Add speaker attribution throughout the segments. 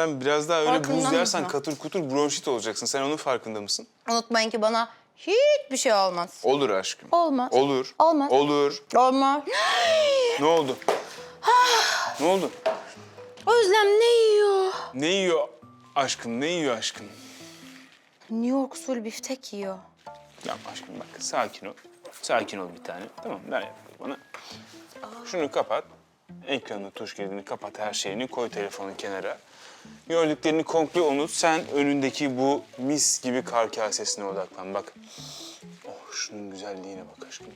Speaker 1: Lütfen biraz daha öyle
Speaker 2: Farkında
Speaker 1: buz yersen katır kutur bronşit olacaksın. Sen onun farkında mısın?
Speaker 2: Unutmayın ki bana hiçbir şey olmaz.
Speaker 1: Olur aşkım.
Speaker 2: Olmaz.
Speaker 1: Olur.
Speaker 2: Olmaz.
Speaker 1: Olur.
Speaker 2: Olmaz.
Speaker 1: Ne oldu? ne oldu?
Speaker 2: Özlem ne yiyor?
Speaker 1: Ne yiyor aşkım? Ne yiyor aşkım?
Speaker 2: New York usulü biftek yiyor.
Speaker 1: Ya aşkım bak sakin ol. Sakin ol bir tane. Tamam ver yap bana. Şunu kapat. Ekranı, tuş kilidini kapat her şeyini. Koy telefonu kenara. Gördüklerini komple unut. Sen önündeki bu mis gibi kar kasesine odaklan. Bak. Oh şunun güzelliğine bak aşkım.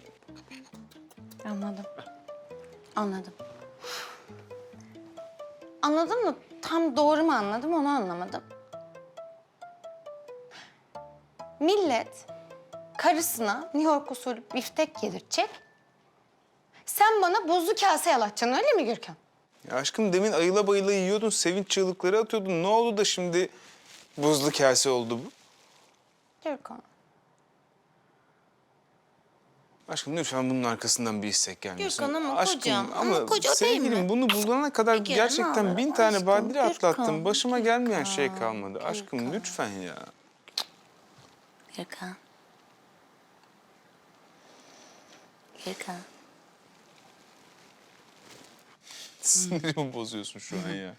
Speaker 2: Anladım. Anladım. Anladım mı? Tam doğru mu anladım onu anlamadım. Millet karısına New York usulü biftek yedirecek. Bana buzlu kase yalatacaksın öyle mi Gürkan?
Speaker 1: Ya aşkım demin ayıla bayıla yiyordun. Sevinç çığlıkları atıyordun. Ne oldu da şimdi buzlu kase oldu bu?
Speaker 2: Gürkan.
Speaker 1: Aşkım lütfen bunun arkasından bir istek gelmesin.
Speaker 2: Gürkan ama
Speaker 1: Aşkım,
Speaker 2: kocam,
Speaker 1: ama,
Speaker 2: ama koca
Speaker 1: sevgilim
Speaker 2: mi?
Speaker 1: bunu bulana kadar
Speaker 2: ne
Speaker 1: gerçekten
Speaker 2: olur,
Speaker 1: bin tane
Speaker 2: aşkım,
Speaker 1: badire
Speaker 2: Gürkan,
Speaker 1: atlattım. Başıma gelmeyen şey
Speaker 2: Gürkan,
Speaker 1: kalmadı. Aşkım
Speaker 2: Gürkan.
Speaker 1: lütfen ya.
Speaker 2: Gürkan. Gürkan.
Speaker 1: Sinirimi bozuyorsun şu an ya.